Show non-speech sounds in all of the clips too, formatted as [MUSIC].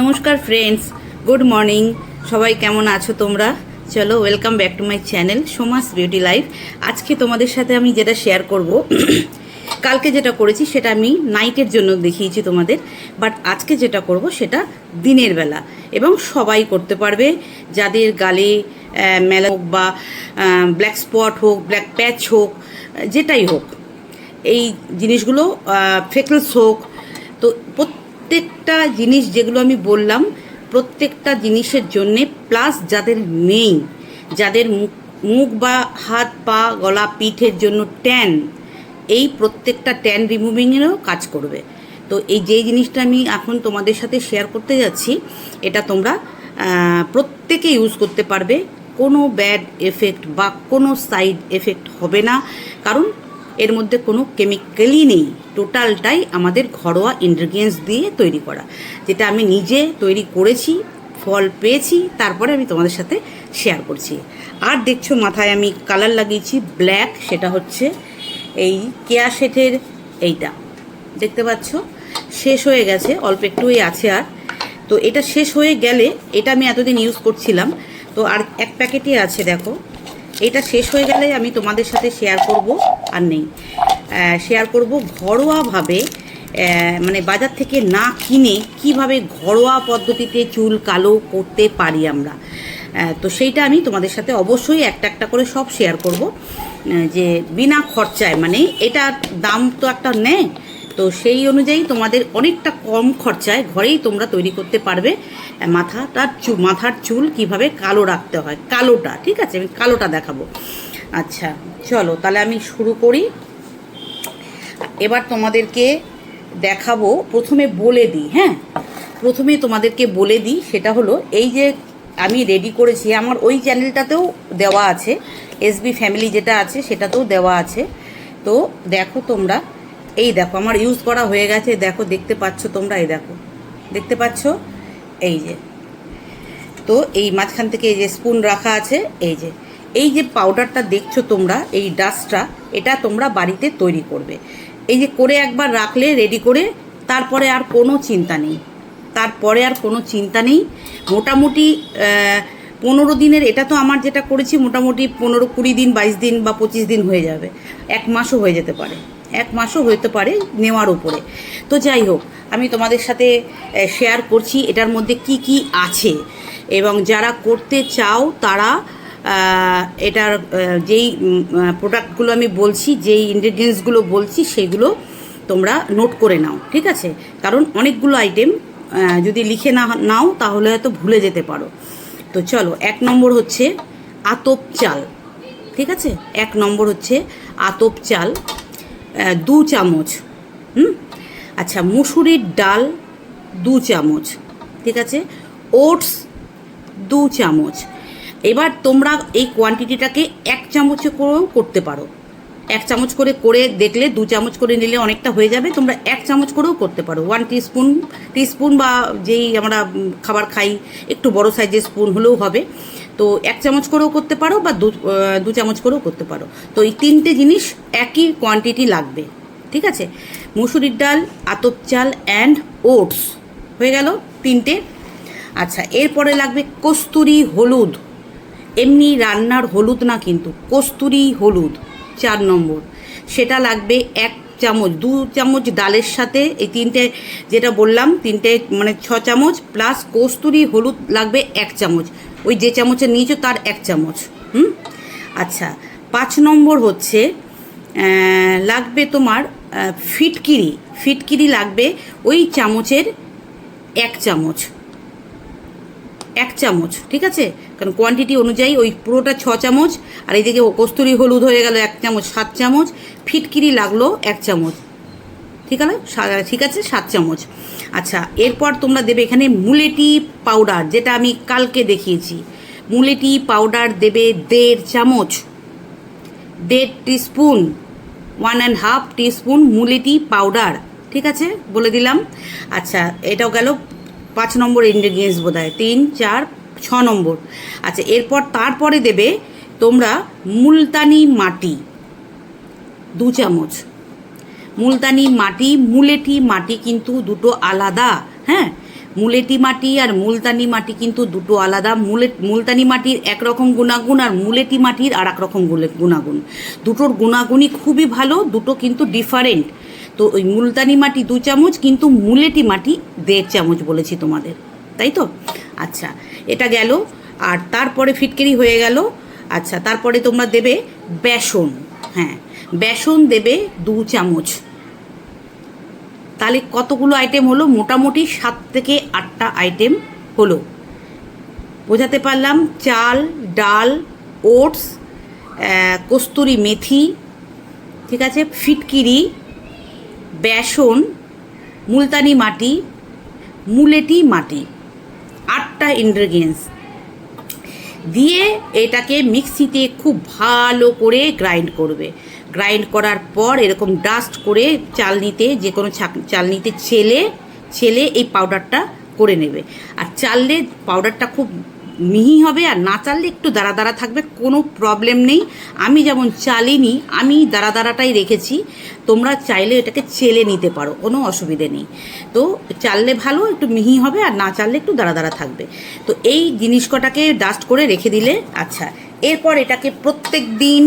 নমস্কার friends good morning সবাই কেমন আছো তোমরা? চলো welcome back to my channel Soma's beauty life আজকে তোমাদের সাথে আমি যেটা শেয়ার করব, [CLEARS THROAT] কালকে যেটা করেছি সেটা আমি নাইটের জন্য দেখিয়েছি তোমাদের। বাট আজকে যেটা করব সেটা দিনের বেলা। এবং সবাই করতে পারবে, যাদের গালে মেলা হোক বা ব্ল্যাক স্পট হোক ব্ল্যাক প্যাচ হোক, যেটাই হোক। এই জিনিসগুলো ফেকলস হোক, তো প্রত্যেকটা জিনিস যেগুলো আমি বললাম, প্রত্যেকটা জিনিসের জন্যে প্লাস যাদের নেই, যাদের মুখ মুখ বা হাত পা, গলা, পিঠের জন্য ট্যান এই প্রত্যেকটা ট্যান রিমুভিংয়েরও কাজ করবে। তো এই যেই জিনিসটা আমি এখন তোমাদের সাথে শেয়ার করতে যাচ্ছি, এটা তোমরা প্রত্যেকে ইউজ করতে পারবে। কোনো ব্যাড এফেক্ট বা কোনো সাইড এফেক্ট হবে না। কারণ এর মধ্যে কোনো কেমিক্যালই নেই। টোটালটাই আমাদের ঘরোয়া ইনগ্রিডিয়েন্টস দিয়ে তৈরি করা। যেটা আমি নিজে তৈরি করেছি, ফল পেয়েছি, তারপরে আমি তোমাদের সাথে শেয়ার করছি। আর দেখছ মাথায় আমি কালার লাগিয়েছি ব্ল্যাক সেটা হচ্ছে এই কেয়া শেটের এইটা। দেখতে পাচ্ছ? শেষ হয়ে গেছে, অল্প একটুই আছে আর। তো এটা শেষ হয়ে গেলে, এটা আমি এতদিন ইউজ করছিলাম। তো আর এক প্যাকেটই আছে, দেখো। এটা শেষ হয়ে গেলে আমি তোমাদের সাথে শেয়ার করব আর নেই। শেয়ার করব ঘরোয়াভাবে মানে বাজার থেকে না কিনে কীভাবে ঘরোয়া পদ্ধতিতে চুল কালো করতে পারি আমরা। তো সেইটা আমি তোমাদের সাথে অবশ্যই একটা একটা করে সব শেয়ার করব। যে বিনা খরচায় মানে এটার দাম তো একটা নেয় তো সেই অনুযায়ী তোমাদের অনেকটা কম খরচায় ঘরেই তোমরা তৈরি করতে পারবে মাথাটার চু, মাথার চুল কীভাবে কালো রাখতে হয়, কালোটা, ঠিক আছে? আমি কালোটা দেখাবো। আচ্ছা চলো, তাহলে আমি শুরু করি। এবার তোমাদেরকে দেখাবো, প্রথমে বলে দিই হ্যাঁ? প্রথমে তোমাদেরকে বলে দিই, সেটা হলো, এই যে আমি রেডি করেছি, আমার ওই চ্যানেলটাতেও দেওয়া আছে এসবি ফ্যামিলি যেটা আছে, সেটাতেও দেওয়া আছে। তো দেখো তোমরা এই দেখো, আমার ইউজ করা হয়ে গেছে, দেখো, দেখতে পাচ্ছ তোমরা, এই দেখো। দেখতে পাচ্ছ? এই যে। তো এই মাঝখান থেকে এই যে স্পুন রাখা আছে, এই যে। এই যে পাউডারটা দেখছ তোমরা, এই ডাস্টটা এটা তোমরা বাড়িতে তৈরি করবে। এই যে করে একবার রাখলে রেডি করে, তারপরে আর কোনো চিন্তা নেই। তারপরে আর কোনো চিন্তা নেই। মোটামুটি পনেরো দিনের, এটা তো আমার যেটা করেছি, মোটামুটি পনেরো কুড়ি দিন, বাইশ দিন বা পঁচিশ দিন হয়ে যাবে। এক মাসও হয়ে যেতে পারে। এক মাসও হতে পারে নেওয়ার উপরে। তো যাই হোক, আমি তোমাদের সাথে শেয়ার করছি এটার মধ্যে কি কি আছে। এবং যারা করতে চাও, তারা এটার যেই প্রোডাক্টগুলো আমি বলছি, যেই ইনগ্রেডিয়েন্টসগুলো বলছি, সেগুলো তোমরা নোট করে নাও, ঠিক আছে? কারণ অনেকগুলো আইটেম যদি লিখে না, নাও, তাহলে হয়তো ভুলে যেতে পারো। তো চলো, এক নম্বর হচ্ছে আতপ চাল, ঠিক আছে? এক নম্বর হচ্ছে আতপ চাল। দু চামচ, হুম? আচ্ছা মুসুরির ডাল দু চামচ, ঠিক আছে? ওটস দু চামচ। এবার তোমরা এই কোয়ান্টিটিটাকে এক চামচে করেও করতে পারো। এক চামচ করে করে দেখলে, দু চামচ করে নিলে অনেকটা হয়ে যাবে। তোমরা এক চামচ করেও করতে পারো। ওয়ান টিস্পুন টিস্পুন বা যেই আমরা খাবার খাই, একটু বড় সাইজের স্পুন হলেও হবে। তো এক চামচ করেও করতে পারো বা দু চামচ করেও করতে পারো। তো এই তিনটে জিনিস একই কোয়ান্টিটি লাগবে, ঠিক আছে? মুসুরির ডাল, আতপ চাল অ্যান্ড ওটস হয়ে গেল তিনটে। আচ্ছা এরপরে লাগবে কস্তুরি হলুদ। এমনি রান্নার হলুদ না কিন্তু, কস্তুরি হলুদ, চার নম্বর। সেটা লাগবে এক চামচ, দু চামচ ডালের সাথে এই তিনটে, যেটা বললাম, তিনটে মানে ছ চামচ প্লাস কস্তুরি হলুদ লাগবে এক চামচ। ওই যে চামচে নিয়েছো, তার এক চামচ, হুম? আচ্ছা পাঁচ নম্বর হচ্ছে লাগবে তোমার ফিটকিরি। ফিটকিরি লাগবে ওই চামচের এক চামচ। এক চামচ, ঠিক আছে? কারণ কোয়ান্টিটি অনুযায়ী ওই পুরোটা ছ চামচ, আর এইদিকে কস্তুরি হলুদ হয়ে গেল এক চামচ, সাত চামচ, ফিটকিরি লাগল এক চামচ। ঠিক আছে? ঠিক আছে, সাত চামচ। আচ্ছা এরপর তোমরা দেবে এখানে মুলেটি পাউডার, যেটা আমি কালকে দেখিয়েছি। মুলেটি পাউডার দেবে দেড় চামচ, দেড় teaspoon one and half teaspoon মুলেটি powder, ঠিক আছে? বলে দিলাম। আচ্ছা এটাও গেল পাঁচ নম্বর ইনগ্রেডিয়েন্টস বোধ হয় তিন, চার, ছ নম্বর। আচ্ছা এরপর তারপরে দেবে তোমরা মুলতানি মাটি, দু চামচ। মুলতানি মাটি মুলেটি মাটি কিন্তু দুটো আলাদা হ্যাঁ? মুলেটি মাটি আর মুলতানি মাটি কিন্তু দুটো আলাদা। মুলে মুলতানি মাটির একরকম গুণাগুণ আর মুলেটি মাটির আর এক রকম গুণাগুণ। দুটোর গুণাগুণই খুবই ভালো, দুটো কিন্তু ডিফারেন্ট তো ওই মুলতানি মাটি দু চামচ, কিন্তু মুলেটি মাটি দেড় চামচ বলেছি তোমাদের, তাই তো? আচ্ছা এটা গেল। আর তারপরে ফিটকেরি হয়ে গেল। আচ্ছা তারপরে তোমরা দেবে বেসন হ্যাঁ। বেসন দেবে দু চামচ। তাহলে কতগুলো আইটেম হলো? মোটামুটি সাত থেকে আটটা আইটেম হলো। বোঝাতে পারলাম, চাল, ডাল, ওটস কস্তুরি মেথি, ঠিক আছে, ফিটকিরি, বেসন, মুলতানি মাটি, মুলেটি মাটি, আটটা ইনগ্রেডিয়েন্টস দিয়ে এটাকে মিক্সিতে খুব ভালো করে গ্রাইন্ড করবে। গ্রাইন্ড করার পর এরকম ডাস্ট করে চালনিতে যে কোনো চালনিতে ছেলে ছেলে এই পাউডারটা করে নেবে। আর চাললে পাউডারটা খুব মিহি হবে আর না চাললে একটু দাঁড়া দাঁড়া থাকবে, কোনো প্রবলেম নেই। আমি যেমন চালিনি, আমি দাঁড়া দাঁড়াটাই রেখেছি। তোমরা চাইলে এটাকে চেলে নিতে পারো, কোনো অসুবিধে নেই। তো চাললে ভালো, একটু মিহি হবে আর না চাললে একটু দাঁড়া দাঁড়া থাকবে। তো এই জিনিস কটাকে ডাস্ট করে রেখে দিলে আচ্ছা এরপর এটাকে প্রত্যেক দিন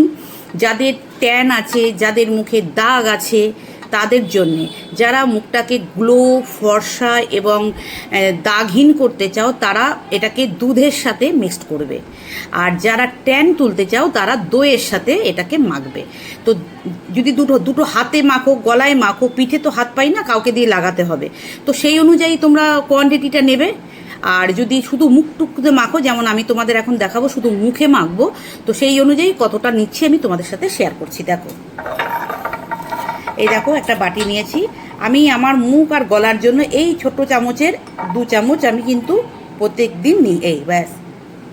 যাদের ট্যান আছে, যাদের মুখে দাগ আছে তাদের জন্যে। যারা মুখটাকে গ্লো, ফর্সা এবং দাগহীন করতে চাও, তারা এটাকে দুধের সাথে মিক্সড করবে। আর যারা ট্যান তুলতে চাও, তারা দইয়ের সাথে এটাকে মাখবে। তো যদি দুটো দুটো হাতে মাখো, গলায় মাখো, পিঠে তো হাত পাই না, কাউকে দিয়ে লাগাতে হবে। তো সেই অনুযায়ী তোমরা কোয়ান্টিটিটা নেবে। আর যদি শুধু মুখ টুকতে মাখো, যেমন আমি তোমাদের এখন দেখাবো, শুধু মুখে মাখবো, তো সেই অনুযায়ী কতটা নিচ্ছি আমি তোমাদের সাথে শেয়ার করছি, দেখো। এই দেখো, একটা বাটি নিয়েছি। আমি আমার মুখ আর গলার জন্য এই ছোট্ট চামচের দু চামচ আমি কিন্তু প্রত্যেক দিন নিই, এই ব্যাস।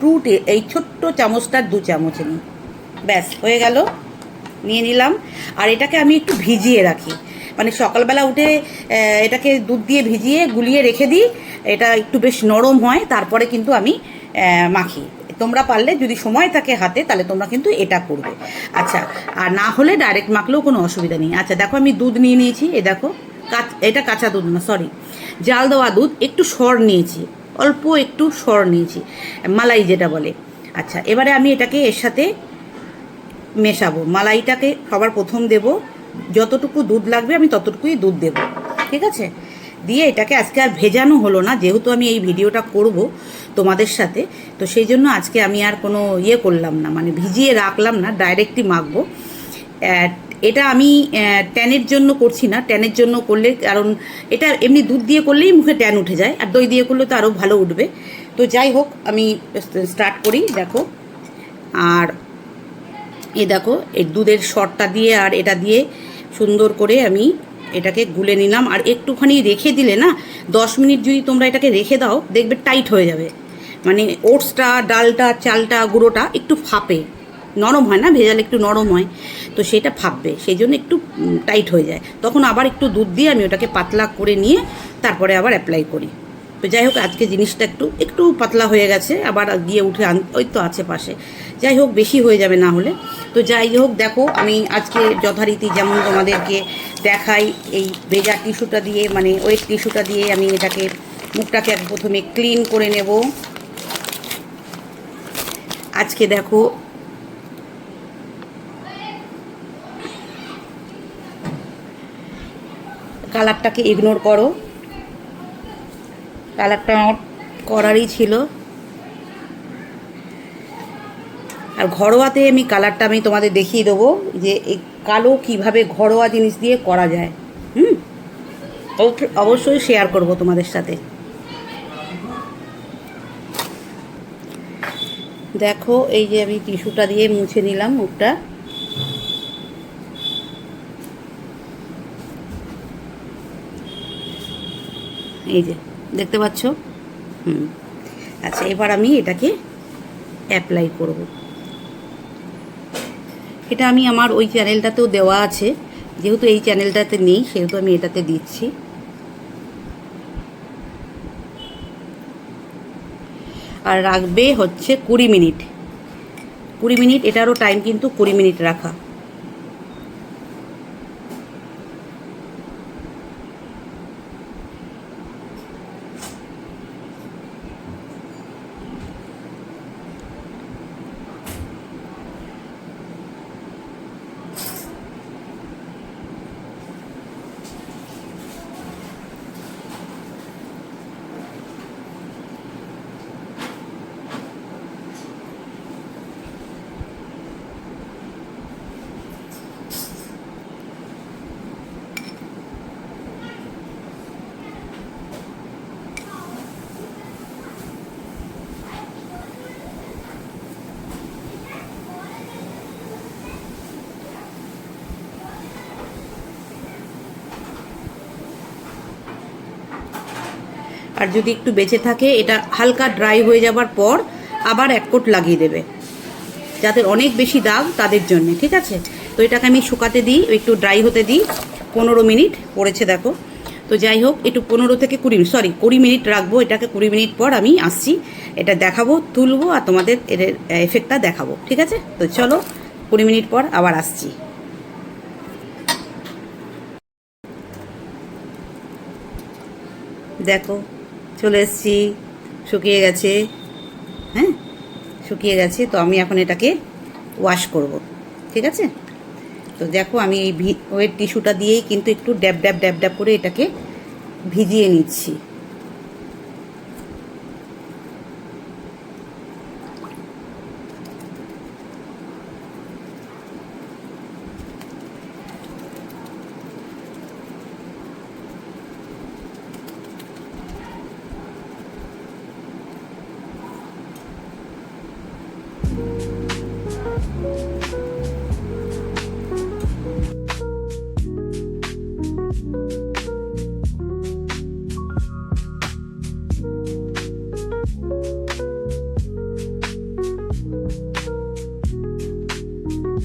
টু, এই ছোট্ট চামচটার দু চামচ নিই। ব্যাস, হয়ে গেল, নিয়ে নিলাম। আর এটাকে আমি একটু ভিজিয়ে রাখি। মানে সকালবেলা উঠে এটাকে দুধ দিয়ে ভিজিয়ে গুলিয়ে রেখে দিই। এটা একটু বেশ নরম হয়, তারপরে কিন্তু আমি মাখি। তোমরা পারলে যদি সময় থাকে হাতে, তাহলে তোমরা কিন্তু এটা করবে। আচ্ছা আর না হলে ডাইরেক্ট মাখলেও কোনো অসুবিধা নেই। আচ্ছা দেখো আমি দুধ নিয়ে নিয়েছি, এ দেখো এটা কাঁচা দুধ না সরি জাল দেওয়া দুধ, একটু সর নিয়েছি, অল্প একটু সর নিয়েছি, মালাই যেটা বলে। আচ্ছা এবারে আমি এটাকে এর সাথে মেশাবো। মালাইটাকে সবার প্রথম দেব যতটুকু দুধ লাগবে, আমি ততটুকুই দুধ দেব। ঠিক আছে? দিয়ে এটাকে আজকে আর ভেজানো হলো না, যেহেতু আমি এই ভিডিওটা করব তোমাদের সাথে, তো সেই জন্য আজকে আমি আর কোনো ইয়ে করলাম না মানে ভিজিয়ে রাখলাম না ডাইরেক্টই মাখবো। এটা আমি ট্যানের জন্য করছি না, ট্যানের জন্য করলে, কারণ এটা এমনি দুধ দিয়ে করলেই মুখে ট্যান উঠে যায়, আর দই দিয়ে করলে তো আরও ভালো উঠবে। তো যাই হোক, আমি স্টার্ট করি, দেখো। আর এ দেখো এই দুধের শটটা দিয়ে আর এটা দিয়ে সুন্দর করে আমি এটাকে গুলে নিলাম। আর একটুখানি রেখে দিলে না, দশ মিনিট যদি তোমরা এটাকে রেখে দাও, দেখবে টাইট হয়ে যাবে। মানে ওটসটা, ডালটা, চালটা, গুঁড়োটা একটু ফাঁপে। নরম হয় না, ভেজাল একটু নরম হয়। তো সেটা ফাঁপবে, সেই জন্য একটু টাইট হয়ে যায়। তখন আবার একটু দুধ দিয়ে আমি ওটাকে পাতলা করে নিয়ে তারপরে আবার অ্যাপ্লাই করি। তো যাই হোক, আজকে জিনিসটা একটু একটু পাতলা হয়ে গেছে, আবার গিয়ে উঠে আন, ওই তো আছে পাশে। যাই হোক, বেশি হয়ে যাবে না হলে। তো যাই হোক, দেখো, আমি আজকে যথারীতি যেমন তোমাদেরকে দেখাই, এই ভেজা টিস্যুটা দিয়ে মানে ওয়েট টিস্যুটা দিয়ে আমি এটাকে, মুখটাকে প্রথমে ক্লিন করে নেব। আজকে দেখো কালারটাকে ইগনোর করো। কালারটা আমার করারই ছিল। আর ঘরোয়াতে আমি কালারটা আমি তোমাদের দেখিয়ে দেবো যে এই কালো কীভাবে ঘরোয়া জিনিস দিয়ে করা যায়। হুম? অব- অবশ্যই শেয়ার করব তোমাদের সাথে। দেখো, এই যে আমি টিস্যুটা দিয়ে মুছে নিলাম মুখটা। এই যে। দেখতে পাচ্ছ? হুম। আচ্ছা এবার আমি এটাকে অ্যাপ্লাই করব। এটা আমি আমার ওই চ্যানেলটাতেও দেওয়া আছে। যেহেতু এই চ্যানেলটাতে নেই, সেহেতু আমি এটাতে দিচ্ছি। আর রাখবে হচ্ছে কুড়ি মিনিট। কুড়ি মিনিট, এটারও টাইম কিন্তু কুড়ি মিনিট রাখা। আর যদি একটু বেঁচে থাকে, এটা হালকা ড্রাই হয়ে যাবার পর আবার এক কোট লাগিয়ে দেবে। যাদের অনেক বেশি দাগ তাদের জন্য, ঠিক আছে? তো এটাকে আমি শুকাতে দিই, একটু ড্রাই হতে দিই। পনেরো মিনিট পড়েছে, দেখো। তো যাই হোক, একটু পনেরো থেকে কুড়ি মিনিট সরি কুড়ি মিনিট রাখব। এটাকে কুড়ি মিনিট পর আমি আসছি। এটা দেখাবো, তুলবো আর তোমাদের এর এফেক্টটা দেখাবো, ঠিক আছে? তো চলো, কুড়ি মিনিট পর আবার আসছি। দেখো চলে এসছি। শুকিয়ে গেছে। হ্যাঁ? শুকিয়ে গেছে, তো আমি এখন এটাকে ওয়াশ করব। ঠিক আছে? তো দেখো আমি এই ভি ওয়ের টিস্যুটা দিয়েই কিন্তু একটু ড্যাব ড্যাব ড্যাব ড্যাব করে এটাকে ভিজিয়ে নিচ্ছি।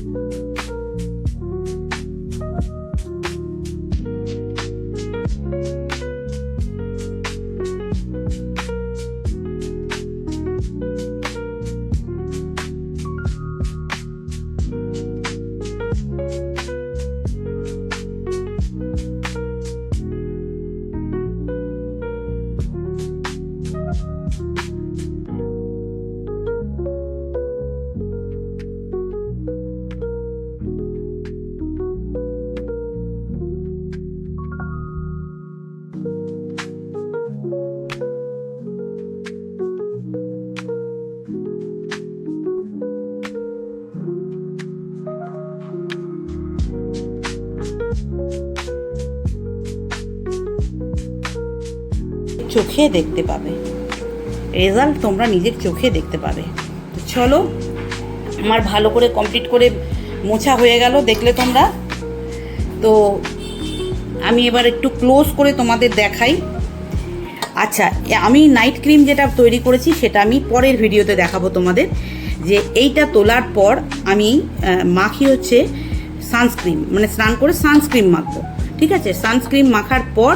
you চোখে দেখতে পাবে। রেজাল্ট তোমরা নিজের চোখে দেখতে পাবে। চলো, আমার ভালো করে কমপ্লিট করে মোছা হয়ে গেল, দেখলে তোমরা? তো আমি এবার একটু ক্লোজ করে তোমাদের দেখাই। আচ্ছা আমি নাইট ক্রিম যেটা তৈরি করেছি, সেটা আমি পরের ভিডিওতে দেখাবো তোমাদের। যে এইটা তোলার পর আমি মাখি হচ্ছে সানস্ক্রিন মানে স্নান করে সানস্ক্রিন মাখবো। ঠিক আছে? সানস্ক্রিন মাখার পর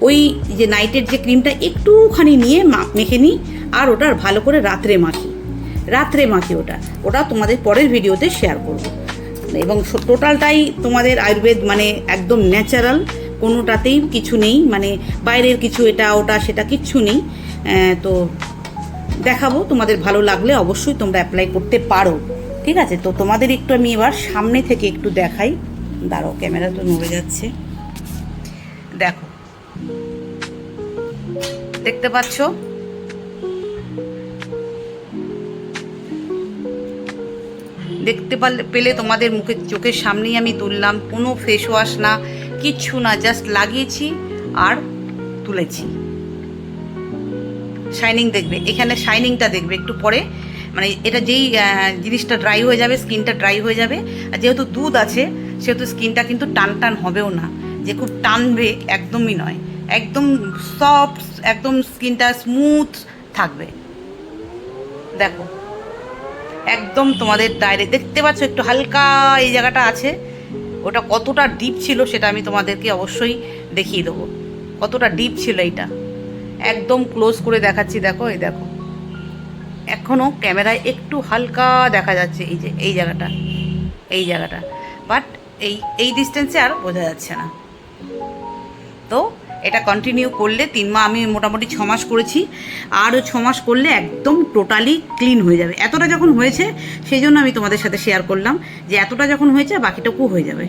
ওই যে নাইটের যে ক্রিমটা একটুখানি নিয়ে মেখে নিই, আর ওটা ভালো করে রাত্রে মাখি। রাত্রে মাখি ওটা। ওটা তোমাদের পরের ভিডিওতে শেয়ার করব। এবং টোটালটাই তোমাদের আয়ুর্বেদ মানে একদম ন্যাচারাল কোনোটাতেই কিছু নেই। মানে বাইরের কিছু এটা, ওটা, সেটা কিচ্ছু নেই। তো দেখাবো, তোমাদের ভালো লাগলে অবশ্যই তোমরা অ্যাপ্লাই করতে পারো। ঠিক আছে? তো তোমাদের একটু আমি এবার সামনে থেকে একটু দেখাই। দাঁড়ো ক্যামেরা তো নড়ে যাচ্ছে। দেখো দেখতে পাচ্ছ? দেখতে পেলে তোমাদের মুখে, চোখের সামনেই আমি তুললাম। কোনো ফেস ওয়াশ না, কিচ্ছু না জাস্ট লাগিয়েছি আর তুলেছি। শাইনিং দেখবে, এখানে শাইনিংটা দেখবে একটু পরে। মানে এটা যেই জিনিসটা ড্রাই হয়ে যাবে স্কিনটা ড্রাই হয়ে যাবে। আর যেহেতু দুধ আছে, সেহেতু স্কিনটা কিন্তু টান টান হবেও না। যে খুব টানবে একদমই নয়। একদম সফট একদম স্কিনটা স্মুথ থাকবে। দেখো, একদম তোমাদের ডাইরেক্ট দেখতে পাচ্ছ একটু হালকা এই জায়গাটা আছে। ওটা কতটা ডিপ ছিল সেটা আমি তোমাদেরকে অবশ্যই দেখিয়ে দেবো। কতটা ডিপ ছিল এইটা। একদম ক্লোজ করে দেখাচ্ছি, দেখো, এই দেখো। এখনও ক্যামেরায় একটু হালকা দেখা যাচ্ছে এই যে, এই জায়গাটা এই জায়গাটা। বাট এই এই ডিস্টেন্সে আর বোঝা যাচ্ছে না। তো এটা কন্টিনিউ করলে তিন মাস আমি মোটামুটি ছ মাস করেছি। আরও ছ মাস করলে একদম টোটালি ক্লিন হয়ে যাবে। এতটা যখন হয়েছে সেই জন্য আমি তোমাদের সাথে শেয়ার করলাম যে এতটা যখন হয়েছে, বাকিটুকু হয়ে যাবে।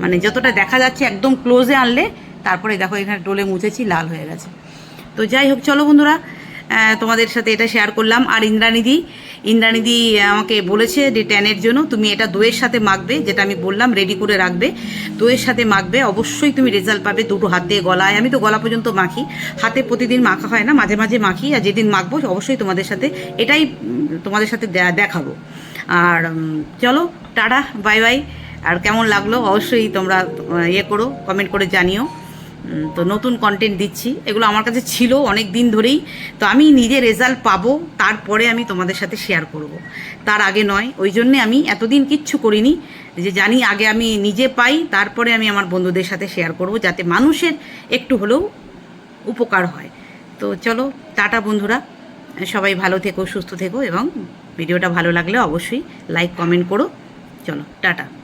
মানে যতটা দেখা যাচ্ছে, একদম ক্লোজে আনলে, তারপরে দেখো এখানে ডোলে মুছেছি, লাল হয়ে গেছে। তো যাই হোক, চলো বন্ধুরা তোমাদের সাথে এটা শেয়ার করলাম। আর ইন্দ্রানিধি ইন্দ্রানিধি আমাকে বলেছে যে ট্যানের জন্য তুমি এটা দইয়ের সাথে মাখবে, যেটা আমি বললাম রেডি করে রাখবে। দইয়ের সাথে মাখবে, অবশ্যই তুমি রেজাল্ট পাবে দুটো হাত দিয়ে গলায়। আমি তো গলা পর্যন্ত মাখি, হাতে প্রতিদিন মাখা হয় না, মাঝে মাঝে মাখি, আর যেদিন মাখবো, অবশ্যই তোমাদের সাথে এটাই তোমাদের সাথে দেখাবো। আর চলো, টাটা, বাই বাই। আর কেমন লাগল, অবশ্যই তোমরা ইয়ে করো কমেন্ট করে জানিও। তো নতুন কন্টেন্ট দিচ্ছি। এগুলো আমার কাছে ছিল অনেক দিন ধরেই। তো আমি নিজে রেজাল্ট পাবো, তারপরে আমি তোমাদের সাথে শেয়ার করব। তার আগে নয়, ওই জন্যে আমি এতদিন কিচ্ছু করিনি যে জানি আগে আমি নিজে পাই, তারপরে আমি আমার বন্ধুদের সাথে শেয়ার করব, যাতে মানুষের একটু হলেও উপকার হয়। তো চলো, টাটা বন্ধুরা। সবাই ভালো থেকো, সুস্থ থেকো এবং ভিডিওটা ভালো লাগলে অবশ্যই লাইক কমেন্ট করো। চলো, টাটা।